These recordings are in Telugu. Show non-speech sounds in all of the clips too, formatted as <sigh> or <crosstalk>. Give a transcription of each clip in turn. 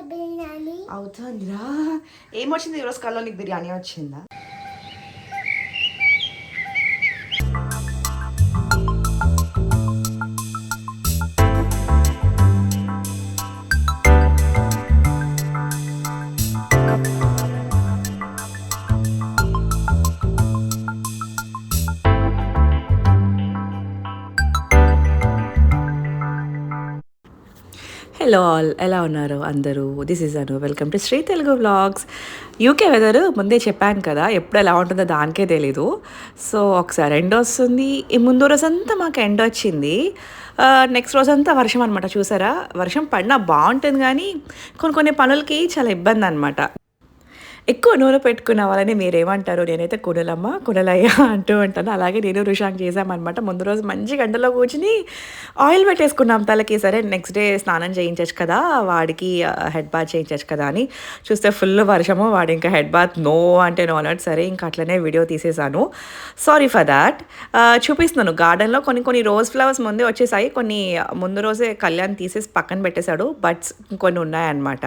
బిర్యానీ. అవుతుందిరా. ఏమొచ్చింది ఈరోజు కల్లో నీకు బిర్యానీ వచ్చిందా? హలో ఆల్ ఎలా ఉన్నారు అందరూ? This is Anu welcome to Sri Telugu vlogs UK weather ముందే చెప్పాను కదా ఎప్పుడు ఎలా ఉంటుందో దానికే తెలీదు. సో ఒకసారి ఎండ వస్తుంది. ఈ ముందు రోజంతా మాకు ఎండ వచ్చింది. నెక్స్ట్ రోజంతా వర్షం అనమాట చూసారా? వర్షం పడినా బాగుంటుంది కానీ కొన్ని కొన్ని పనులకి చాలా ఇబ్బంది అనమాట ఎక్కువ నూనె పెట్టుకున్న వాళ్ళని మీరేమంటారు? నేనైతే కుడలమ్మ కుడలయ్య అంటూ ఉంటాను. అలాగే నేను రుషాంక్ చేసామన్నమాట ముందు రోజు మంచి గంటలో కూర్చుని ఆయిల్ పెట్టేసుకున్నాం తలకి. సరే నెక్స్ట్ డే స్నానం చేయించచ్చు కదా వాడికి హెడ్ బాత్ చేయించచ్చు కదా అని. చూస్తే ఫుల్ వర్షము వాడు ఇంకా హెడ్ బాత్ నో అంటే నో అన్నట్టు సరే ఇంకా అట్లనే వీడియో తీసేసాను సారీ ఫర్ దాట్ చూపిస్తున్నాను. గార్డెన్లో కొన్ని కొన్ని రోజ్ ఫ్లవర్స్ ముందే వచ్చేసాయి. కొన్ని ముందు రోజే కళ్యాణ్ తీసేసి పక్కన పెట్టేశాడు. బట్స్ కొన్ని ఉన్నాయన్నమాట.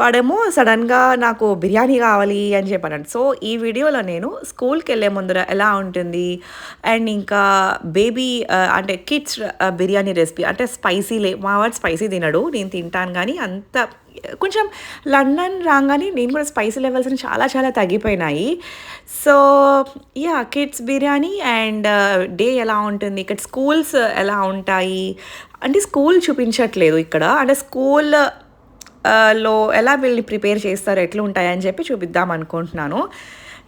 వాడేమో సడన్గా నాకు బిర్యానీ కావాలి అని చెప్పాను సో ఈ వీడియోలో నేను స్కూల్కి వెళ్ళే ముందర ఎలా ఉంటుంది? అండ్ ఇంకా బేబీ అంటే కిడ్స్ బిర్యానీ రెసిపీ అంటే స్పైసీ లే మా వాడు స్పైసీ తినడు నేను తింటాను కానీ అంత కొంచెం లండన్ రాగానే నేను కూడా స్పైసీ లెవెల్స్ చాలా చాలా తగ్గిపోయినాయి. So ya kids biryani and day ఎలా ఉంటుంది? ఇక్కడ స్కూల్స్ ఎలా ఉంటాయి? అంటే స్కూల్ చూపించట్లేదు ఇక్కడ. అంటే స్కూల్ లో ఎలా వీళ్ళని ప్రిపేర్ చేస్తారు ఎట్లా ఉంటాయని చెప్పి చూపిద్దాం అనుకుంటున్నాను.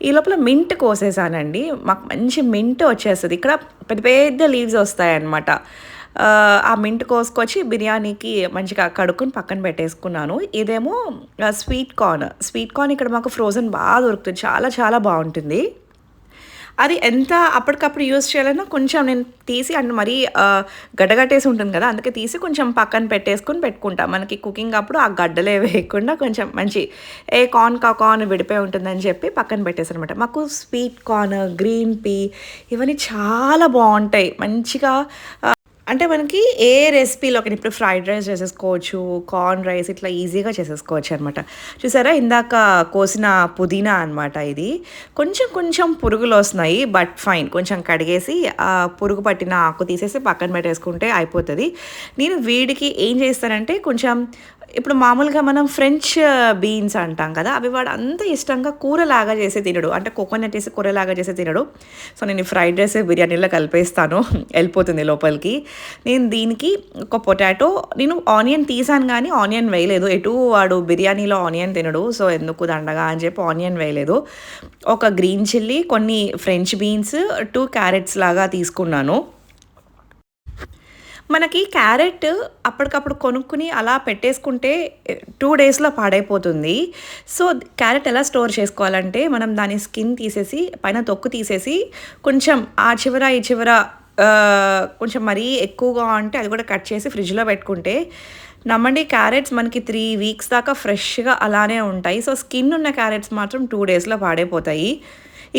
ఈ లోపల మింట్ కోసేసానండి. మాకు మంచి మింట్ వచ్చేస్తుంది. ఇక్కడ పెద్ద పెద్ద లీవ్స్ వస్తాయన్నమాట. ఆ, ఆ మింట్ కోసుకొచ్చి బిర్యానీకి మంచిగా కడుక్కుని పక్కన పెట్టేసుకున్నాను. ఇదేమో స్వీట్ కార్న్. స్వీట్ కార్న్ ఇక్కడ మాకు ఫ్రోజన్ బాగా దొరుకుతుంది. చాలా చాలా బాగుంటుంది. అది ఎంత అప్పటికప్పుడు యూస్ చేయాలన్నా కొంచెం నేను తీసి అండ్ మరీ గడ్డగట్టేసి ఉంటుంది కదా అందుకే తీసి కొంచెం పక్కన పెట్టేసుకుని పెట్టుకుంటా. మనకి కుకింగ్ అప్పుడు ఆ గడ్డలే వేయకుండా కొంచెం మంచి ఏ కార్న్ కా కార్న్ విడిపోయి ఉంటుందని చెప్పి పక్కన పెట్టేసాను అనమాట మాకు స్వీట్ కార్న్ గ్రీన్ పీ ఇవన్నీ చాలా బాగుంటాయి. మంచిగా అంటే మనకి ఏ రెసిపీలో ఇప్పుడు ఫ్రైడ్ రైస్ చేసేసుకోవచ్చు కార్న్ రైస్ ఇట్లా ఈజీగా చేసేసుకోవచ్చు అనమాట చూసారా? ఇందాక కోసిన పుదీనా అనమాట ఇది. కొంచెం కొంచెం పురుగులు వస్తున్నాయి బట్ ఫైన్ కొంచెం కడిగేసి పురుగు పట్టిన ఆకు తీసేసి పక్కన పెట్టేసుకుంటే అయిపోతుంది. నేను వీడికి ఏం చేస్తానంటే కొంచెం ఇప్పుడు మామూలుగా మనం ఫ్రెంచ్ బీన్స్ uh, అంటాం కదా అవి వాడు అంత ఇష్టంగా కూరలాగా చేసి తినడు. అంటే కోకోనట్ వేసి కూరలాగా చేసి తినడు. సో నేను ఫ్రైడ్ రైస్ బిర్యానీలో కలిపేస్తాను. <laughs> వెళ్ళిపోతుంది లోపలికి. నేను దీనికి ఒక పొటాటో నేను ఆనియన్ తీసాను కానీ ఆనియన్ వేయలేదు. ఎటు వాడు బిర్యానీలో ఆనియన్ తినడు. సో ఎందుకు దండగా అని చెప్పి ఆనియన్ వేయలేదు. ఒక గ్రీన్ చిల్లీ కొన్ని ఫ్రెంచ్ బీన్స్ టూ క్యారెట్స్ లాగా తీసుకున్నాను. మనకి క్యారెట్ అప్పటికప్పుడు కొనుక్కుని అలా పెట్టేసుకుంటే టూ డేస్లో పాడైపోతుంది. సో క్యారెట్ ఎలా స్టోర్ చేసుకోవాలంటే మనం దాని స్కిన్ తీసేసి పైన తొక్కు తీసేసి కొంచెం ఆ చివర ఈ చివర కొంచెం మరీ ఎక్కువగా ఉంటే అది కూడా కట్ చేసి ఫ్రిడ్జ్లో పెట్టుకుంటే నమ్మండి క్యారెట్స్ మనకి త్రీ వీక్స్ దాకా ఫ్రెష్గా అలానే ఉంటాయి. సో స్కిన్ ఉన్న క్యారెట్స్ మాత్రం టూ డేస్లో పాడైపోతాయి.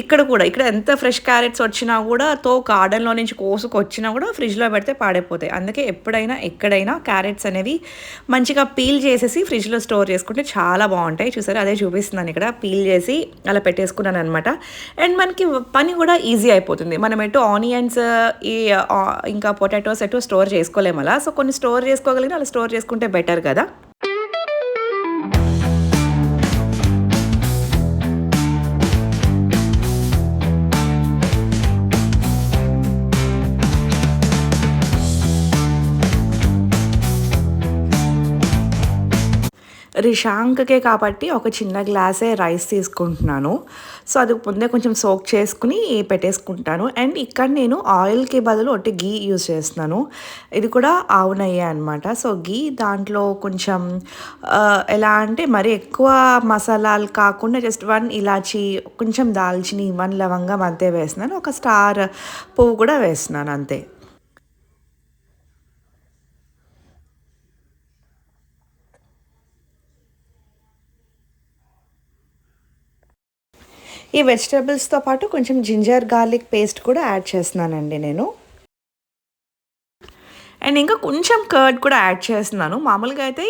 ఇక్కడ కూడా ఇక్కడ ఎంత ఫ్రెష్ క్యారెట్స్ వచ్చినా కూడా తో గార్డెన్లో నుంచి కోసుకొచ్చినా కూడా ఫ్రిడ్జ్లో పెడితే పాడైపోతాయి. అందుకే ఎప్పుడైనా ఎక్కడైనా క్యారెట్స్ అనేవి మంచిగా పీల్ చేసేసి ఫ్రిడ్జ్లో స్టోర్ చేసుకుంటే చాలా బాగుంటాయి. చూసారు? అదే చూపిస్తున్నాను ఇక్కడ. పీల్ చేసి అలా పెట్టేసుకున్నాను అనమాట అండ్ మనకి పని కూడా ఈజీ అయిపోతుంది. మనం ఎటు ఆనియన్స్ ఈ ఇంకా పొటాటోస్ ఎటు స్టోర్ చేసుకోలేము అలా. సో కొన్ని స్టోర్ చేసుకోగలిగిన అలా స్టోర్ చేసుకుంటే బెటర్ కదా. రిషాంక్కే కాబట్టి ఒక చిన్న గ్లాసే రైస్ తీసుకుంటున్నాను. సో అది ముందే కొంచెం సోక్ చేసుకుని పెట్టేసుకుంటాను. అండ్ ఇక్కడ నేను ఆయిల్కి బదులు ఒకటి గీ యూజ్ చేస్తున్నాను. ఇది కూడా ఆవు నెయ్యి అనమాట సో గీ దాంట్లో కొంచెం ఎలా అంటే మరి ఎక్కువ మసాలాలు కాకుండా జస్ట్ వన్ ఇలాచి కొంచెం దాల్చిని వన్ లవంగం అంతే వేస్తున్నాను. ఒక స్టార్ పువ్వు కూడా వేస్తున్నాను అంతే. ఈ వెజిటేబుల్స్తో పాటు కొంచెం జింజర్ గార్లిక్ పేస్ట్ కూడా యాడ్ చేస్తున్నానండి నేను. అండ్ ఇంకా కొంచెం కర్డ్ కూడా యాడ్ చేస్తున్నాను. మామూలుగా అయితే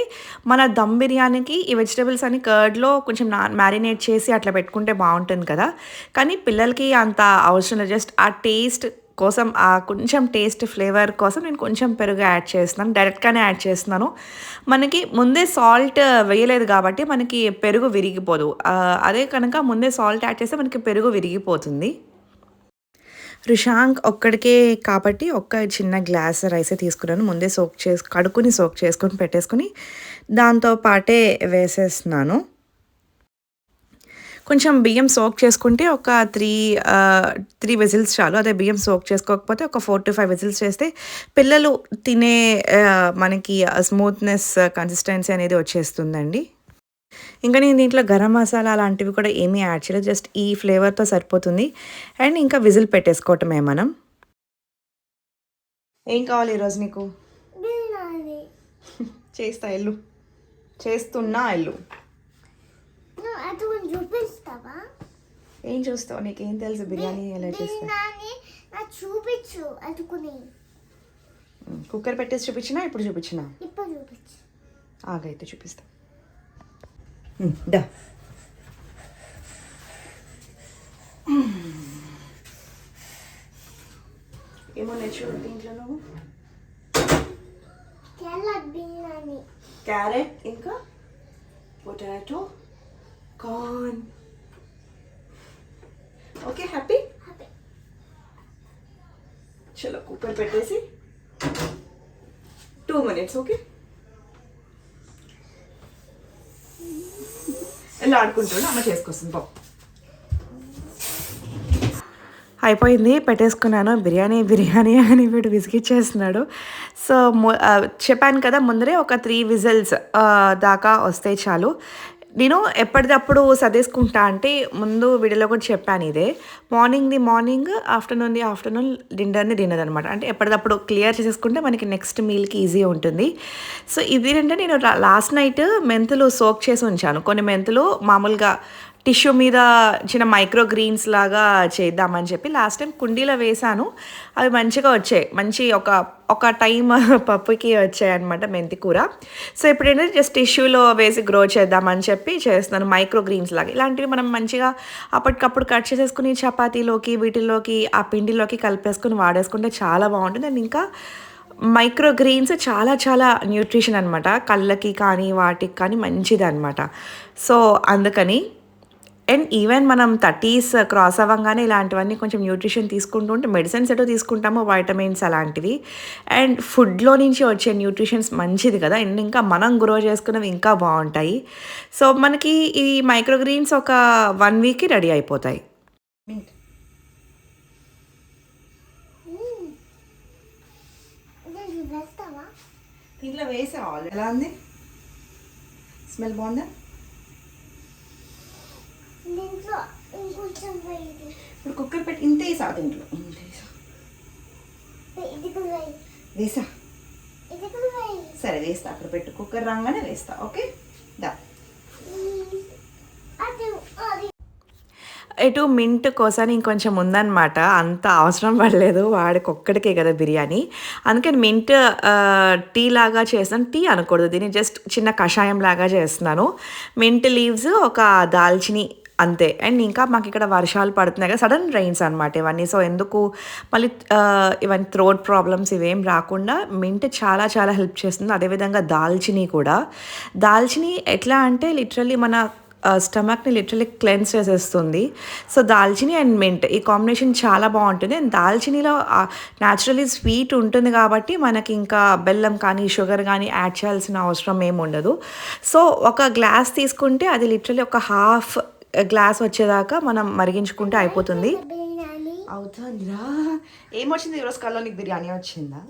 మన దమ్ బిర్యానీకి ఈ వెజిటేబుల్స్ అని కర్డ్లో కొంచెం నా మ్యారినేట్ చేసి అట్లా పెట్టుకుంటే బాగుంటుంది కదా. కానీ పిల్లలకి అంత అవసరం లేదు. జస్ట్ ఆ టేస్ట్ కోసం ఆ కొంచెం టేస్ట్ ఫ్లేవర్ కోసం నేను కొంచెం పెరుగు యాడ్ చేస్తున్నాను. డైరెక్ట్గానే యాడ్ చేస్తున్నాను. మనకి ముందే సాల్ట్ వేయలేదు కాబట్టి మనకి పెరుగు విరిగిపోదు. అదే కనుక ముందే సాల్ట్ యాడ్ చేస్తే మనకి పెరుగు విరిగిపోతుంది. రుషాంక్ ఒక్కడికే కాబట్టి ఒక్క చిన్న గ్లాస్ రైసే తీసుకున్నాను. ముందే సోక్ చేసి కడుక్కుని సోక్ చేసుకొని పెట్టేసుకుని దాంతో పాటే వేసేస్తున్నాను. కొంచెం బియ్యం సోక్ చేసుకుంటే ఒక త్రీ త్రీ విజిల్స్ చాలు. అదే బియ్యం సోక్ చేసుకోకపోతే ఒక ఫోర్ టు ఫైవ్ విజిల్స్ చేస్తే పిల్లలు తినే మనకి స్మూత్నెస్ కన్సిస్టెన్సీ అనేది వచ్చేస్తుందండి. ఇంకా నేను దీంట్లో గరం మసాలా అలాంటివి కూడా ఏమీ యాడ్ చేయలేదు. జస్ట్ ఈ ఫ్లేవర్తో సరిపోతుంది. అండ్ ఇంకా విజిల్ పెట్టేసుకోవటమే మనం. ఏం కావాలి ఈరోజు నీకు? చేస్తా ఎల్లు చేస్తున్నా ఎల్లు అది కొంచెం చూపిస్తావా? ఏం చూస్తావు? నీకేం తెలుసు బిర్యానీ ఎలా చేస్తా? చూపించు అదుకుని కుక్కర్ పెట్టేసి చూపించినా ఇప్పుడు చూపించినా? ఇప్పుడు చూపించు. ఆగైతే చూపిస్తా. దా. ఏమో నేర్చుకో దీంట్లో నువ్వు. బిర్యానీ. క్యారెట్ ఇంకా? పొటాటో. కార్న్ ఓకే హ్యాపీ చలో కుక్కర్ పెట్టేసి టూ మినిట్స్ ఓకే ఎలా ఆడుకుంటున్నా అమ్మ చేసుకొస్తుంది బాబు అయిపోయింది పెట్టేసుకున్నాను. బిర్యానీ బిర్యానీ అని వీడు విసిగిచ్చేస్తున్నాడు సో చెప్పాను కదా ముందరే ఒక త్రీ విజిల్స్ దాకా వస్తే చాలు. నేను ఎప్పటిదప్పుడు సర్దేసుకుంటా అంటే ముందు వీడియోలో కూడా చెప్పాను ఇదే. Morning the morning afternoon the afternoon డిన్నర్ని dinner అనమాట అంటే ఎప్పటిదప్పుడు క్లియర్ చేసేసుకుంటే మనకి నెక్స్ట్ మీల్కి ఈజీ ఉంటుంది. సో ఇది ఏంటంటే నేను లాస్ట్ నైట్ మెంతులు సోక్ చేసి ఉంచాను. కొన్ని మెంతులు మామూలుగా టిష్యూ మీద చిన్న మైక్రో గ్రీన్స్ లాగా చేద్దామని చెప్పి లాస్ట్ టైం కుండీలో వేసాను అవి మంచిగా వచ్చాయి. మంచి ఒక ఒక టైం <laughs> పప్పుకి వచ్చాయి అనమాట మెంతి కూర. సో ఇప్పుడు ఏంటంటే జస్ట్ టిష్యూలో వేసి గ్రో చేద్దామని చెప్పి చేస్తున్నాను. మైక్రో గ్రీన్స్ లాగా. ఇలాంటివి మనం మంచిగా అప్పటికప్పుడు కట్ చేసేసుకుని చపాతీలోకి వీటిల్లోకి ఆ పిండిలోకి కలిపేసుకుని వాడేసుకుంటే చాలా బాగుంటుంది. అండ్ ఇంకా మైక్రో గ్రీన్స్ చాలా చాలా న్యూట్రిషన్ అనమాట కళ్ళకి కానీ వాటికి కానీ మంచిది అనమాట సో అందుకని అండ్ ఈవెన్ మనం థర్టీస్ క్రాస్ అవ్వగానే ఇలాంటివన్నీ కొంచెం న్యూట్రిషన్ తీసుకుంటూ ఉంటే మెడిసిన్స్ ఎటో తీసుకుంటామో వైటమిన్స్ అలాంటివి. అండ్ ఫుడ్లో నుంచి వచ్చే న్యూట్రిషన్స్ మంచిది కదా. అండ్ ఇంకా మనం గ్రో చేసుకున్నవి ఇంకా బాగుంటాయి. సో మనకి ఈ మైక్రోగ్రీన్స్ ఒక వన్ వీక్కి రెడీ అయిపోతాయి. ఇది వేస్తావా దీంట్లో వేసా ఆల్రెడీ ఎలా ఉంది? స్మెల్ బాగుందా దీంట్లో ఇంకొంచెం వేయి ఇప్పుడు కుక్కర్ పెట్టి ఇంత వేసా దీంట్లో. ఇంత వేసా. సరే వేస్తా. అక్కడ పెట్టు. కుక్కర్ రాగానే వేస్తా. ఓకే? దా. ఇటు మింట్ కోసం ఇంకొంచెం ఉందన్నమాట. అంత అవసరం పడలేదు. వాడికి ఒక్కడికే కదా బిర్యానీ. అందుకని మింట్ టీ లాగా చేస్తాను. టీ అనకూడదు. దీన్ని జస్ట్ చిన్న కషాయం లాగా చేస్తున్నాను. మింట్ లీవ్స్ ఒక దాల్చిని అంతే. అండ్ ఇంకా మాకు ఇక్కడ వర్షాలు పడుతున్నాయి కదా సడన్ రైన్స్ అనమాట ఇవన్నీ. సో ఎందుకు మళ్ళీ ఇవన్నీ థ్రోట్ ప్రాబ్లమ్స్ ఇవేం రాకుండా మింట్ చాలా చాలా హెల్ప్ చేస్తుంది. అదేవిధంగా దాల్చిని కూడా. దాల్చిని ఎట్లా అంటే లిటరల్లీ మన స్టమక్ని లిటరలీ క్లెన్స్ చేసేస్తుంది. సో దాల్చిని అండ్ మింట్ ఈ కాంబినేషన్ చాలా బాగుంటుంది. అండ్ దాల్చినిలో న్యాచురలీ స్వీట్ ఉంటుంది కాబట్టి మనకి ఇంకా బెల్లం కానీ షుగర్ కానీ యాడ్ చేయాల్సిన అవసరం ఏమి ఉండదు. సో ఒక గ్లాస్ తీసుకుంటే అది లిటరలీ ఒక హాఫ్ గ్లాస్ వచ్చేదాకా మనం మరిగించుకుంటే అయిపోతుంది. అవుతుందిరా. ఏమొచ్చింది ఈరోజు కల్లో నీకు బిర్యానీ వచ్చిందా?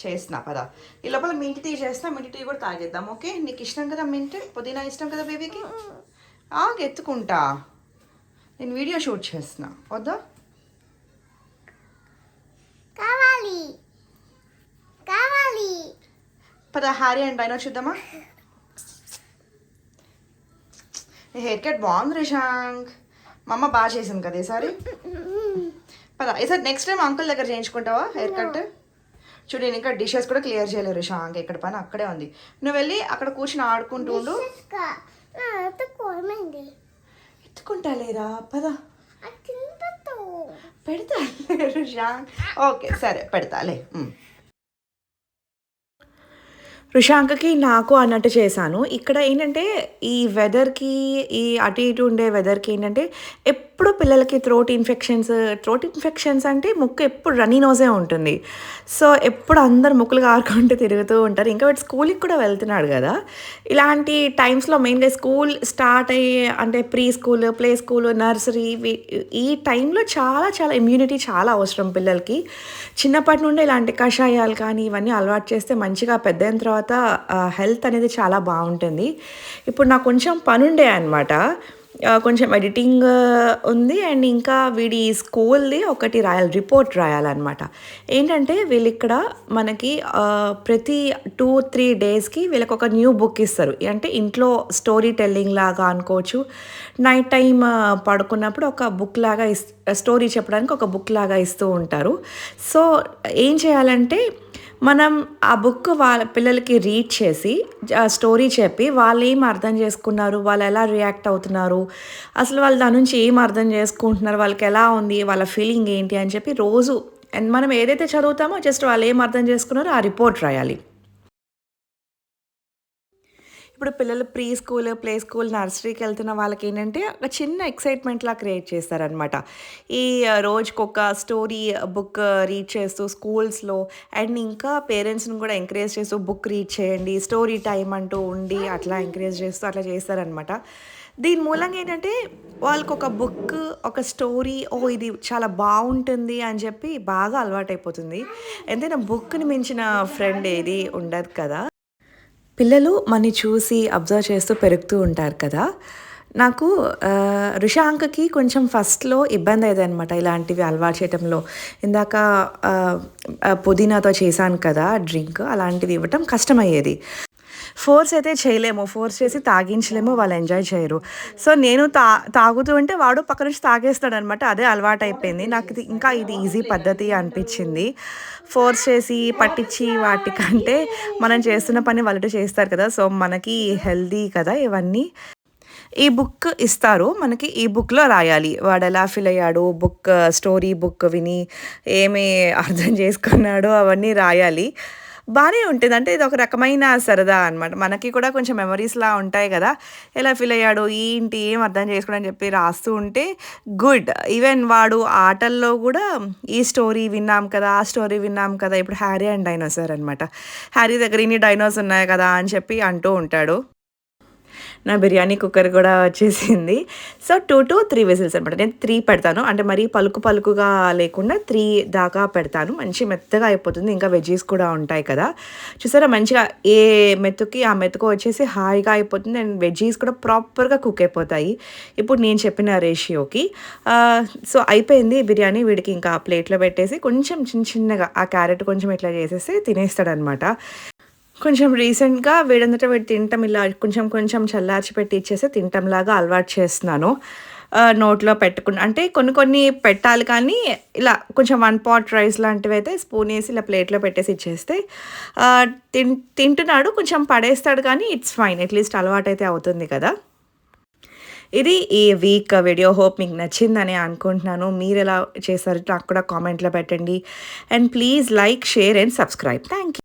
చేస్తున్నా పదా. ఈ లోపల మింట్ టీ చేస్తా మింట్ టీ కూడా తాగేద్దాం ఓకే? నీకు ఇష్టం కదా మింట్ పుదీనా ఇష్టం కదా బేబీకి ఎత్తుకుంటా. నేను వీడియో షూట్ చేస్తున్నా వద్దా? కావాలి. కావాలి. పద హ్యారీ అండ్ డైనో చూద్దామా? నీ హెయిర్ కట్ బాగుంది రిషాంక్. మా అమ్మ బాగా చేసింది కదా ఈసారి. పద ఈసారి నెక్స్ట్ టైం అంకుల్ దగ్గర చేయించుకుంటావా హెయిర్ కట్ చూడు నేను ఇంకా డిషెస్ కూడా క్లియర్ చేయలేదు రిషాంక్. ఎక్కడ పని అక్కడే ఉంది. నువ్వు వెళ్ళి అక్కడ కూర్చుని ఆడుకుంటూ ఉండు. ఎత్తుకుంటా లేదా పద. పెడతా రుషాంక్. ఓకే సరే పెడతాలే. రుషాంకకి నాకు అన్నట్టు చేశాను. ఇక్కడ ఏంటంటే ఈ వెదర్కి ఈ అటు ఇటు ఉండే వెదర్కి ఏంటంటే ఎప్పుడు పిల్లలకి థ్రోట్ ఇన్ఫెక్షన్స్ థ్రోట్ ఇన్ఫెక్షన్స్ అంటే ముక్కు ఎప్పుడు రన్నీ నోజే ఉంటుంది. సో ఎప్పుడు అందరు ముక్కులు కారుకుంటూ తిరుగుతూ ఉంటారు. ఇంకా వాడు స్కూల్కి కూడా వెళ్తున్నాడు కదా. ఇలాంటి టైమ్స్లో మెయిన్గా స్కూల్ స్టార్ట్ అయ్యే అంటే pre school play school nursery ఈ టైంలో చాలా చాలా ఇమ్యూనిటీ చాలా అవసరం పిల్లలకి. చిన్నప్పటి నుండి ఇలాంటి కషాయాలు కానీ ఇవన్నీ అలవాటు చేస్తే మంచిగా పెద్ద అయిన తర్వాత హెల్త్ అనేది చాలా బాగుంటుంది. ఇప్పుడు నాకు కొంచెం పనుండే అనమాట కొంచెం ఎడిటింగ్ ఉంది. అండ్ ఇంకా వీడి స్కూల్ది ఒకటి రాయాలి రిపోర్ట్ రాయాలన్నమాట. ఏంటంటే వీళ్ళు ఇక్కడ మనకి ప్రతి టూ త్రీ డేస్కి వీళ్ళకి ఒక న్యూ బుక్ ఇస్తారు. అంటే ఇంట్లో స్టోరీ టెల్లింగ్ లాగా అనుకోవచ్చు. నైట్ టైం పడుకున్నప్పుడు ఒక బుక్ లాగా ఇస్ స్టోరీ చెప్పడానికి ఒక బుక్ లాగా ఇస్తూ ఉంటారు. సో ఏం చేయాలంటే మనం ఆ బుక్ వాళ్ళ పిల్లలకి రీడ్ చేసి స్టోరీ చెప్పి వాళ్ళు ఏం అర్థం చేసుకున్నారు వాళ్ళు ఎలా రియాక్ట్ అవుతున్నారు అసలు వాళ్ళు దాని నుంచి ఏం అర్థం చేసుకుంటున్నారు వాళ్ళకి ఎలా ఉంది వాళ్ళ ఫీలింగ్ ఏంటి అని చెప్పి రోజు అండ్ మనం ఏదైతే చదువుతామో జస్ట్ వాళ్ళు ఏం అర్థం చేసుకున్నారో ఆ రిపోర్ట్ రాయాలి. ఇప్పుడు పిల్లలు ప్రీ స్కూల్ ప్లే స్కూల్ నర్సరీకి వెళ్తున్న వాళ్ళకి ఏంటంటే ఒక చిన్న ఎక్సైట్మెంట్లా క్రియేట్ చేస్తారనమాట ఈ రోజుకొక స్టోరీ బుక్ రీడ్ చేస్తూ స్కూల్స్లో అండ్ ఇంకా పేరెంట్స్ని కూడా ఎంకరేజ్ చేస్తూ బుక్ రీడ్ చేయండి స్టోరీ టైం అంటూ ఉండి అట్లా ఎంకరేజ్ చేస్తూ అట్లా చేస్తారనమాట దీని మూలంగా ఏంటంటే వాళ్ళకు ఒక బుక్ ఒక స్టోరీ ఓ ఇది చాలా బాగుంటుంది అని చెప్పి బాగా అలవాటైపోతుంది. ఎంతైనా బుక్ని మించిన ఫ్రెండ్ ఏది ఉండదు కదా. పిల్లలు మనని చూసి అబ్జర్వ్ చేస్తూ పెరుగుతూ ఉంటారు కదా. నాకు రుషాంకకి కొంచెం ఫస్ట్లో ఇబ్బంది అయ్యేది అనమాట ఇలాంటివి అలవాటు చేయటంలో. ఇందాక పుదీనాతో చేశాను కదా డ్రింక్ అలాంటివి ఇవ్వటం కష్టమయ్యేది. ఫోర్స్ అయితే చేయలేము. ఫోర్స్ చేసి తాగించలేము. వాళ్ళు ఎంజాయ్ చేయరు. సో నేను తా తాగుతూ ఉంటే వాడు పక్క నుంచి తాగేస్తాడు అనమాట అదే అలవాటు అయిపోయింది నాకు ఇది ఇంకా ఇది ఈజీ పద్ధతి అనిపించింది. ఫోర్స్ చేసి పట్టించి వాటికంటే మనం చేస్తున్న పని వాళ్ళు చేస్తారు కదా. సో మనకి హెల్దీ కదా ఇవన్నీ. ఈ బుక్ ఇస్తారు. మనకి ఈ బుక్లో రాయాలి. వాడు ఎలా ఫీల్ అయ్యాడు? బుక్ స్టోరీ బుక్ విని ఏమి అర్థం చేసుకున్నాడో అవన్నీ రాయాలి. బాగానే ఉంటుంది. అంటే ఇది ఒక రకమైన సరదా అనమాట మనకి కూడా కొంచెం మెమరీస్లా ఉంటాయి కదా. ఎలా ఫీల్ అయ్యాడు ఏంటి ఏం అర్థం చేసుకోవడం చెప్పి రాస్తూ ఉంటే గుడ్ ఈవెన్ వాడు ఆటల్లో కూడా ఈ స్టోరీ విన్నాం కదా ఆ స్టోరీ విన్నాం కదా. ఇప్పుడు హ్యారీ అండ్ డైనోసార్ అనమాట హ్యారీ దగ్గర ఇన్ని డైనోస్ ఉన్నాయి కదా అని చెప్పి అంటూ ఉంటాడు. నా బిర్యానీ కుక్కర్ కూడా వచ్చేసింది. So two to three whistles అనమాట నేను త్రీ పెడతాను. అంటే మరీ పలుకు పలుకుగా లేకుండా త్రీ దాకా పెడతాను. మంచి మెత్తగా అయిపోతుంది. ఇంకా వెజ్జీస్ కూడా ఉంటాయి కదా. చూసారా? మంచిగా ఏ మెతుకి ఆ మెతుకు వచ్చేసి హాయిగా అయిపోతుంది. అండ్ వెజ్జీస్ కూడా ప్రాపర్గా కుక్ అయిపోతాయి. ఇప్పుడు నేను చెప్పిన రేషియోకి. సో అయిపోయింది బిర్యానీ. వీడికి ఇంకా ప్లేట్లో పెట్టేసి కొంచెం చిన్న చిన్నగా ఆ క్యారెట్ కొంచెం ఇట్లా చేసేసి తినేస్తాడనమాట కొంచెం రీసెంట్గా వేడంతట వేడి తింటాం ఇలా కొంచెం కొంచెం చల్లార్చి పెట్టి ఇచ్చేసి తింటంలాగా అలవాటు చేస్తున్నాను. నోట్లో పెట్టుకుని అంటే కొన్ని కొన్ని పెట్టాలి కానీ ఇలా కొంచెం వన్ పాట్ రైస్ లాంటివి అయితే స్పూన్ వేసి ఇలా ప్లేట్లో పెట్టేసి ఇచ్చేస్తే తిన్ తింటున్నాడు కొంచెం పడేస్తాడు కానీ ఇట్స్ ఫైన్ అట్లీస్ట్ అలవాటు అయితే అవుతుంది కదా. ఇది ఈ వీక్ వీడియో హోప్ మీకు నచ్చిందని అనుకుంటున్నాను. మీరు ఎలా చేశారు నాకు కూడా కామెంట్లో పెట్టండి. And please like share and subscribe. Thank you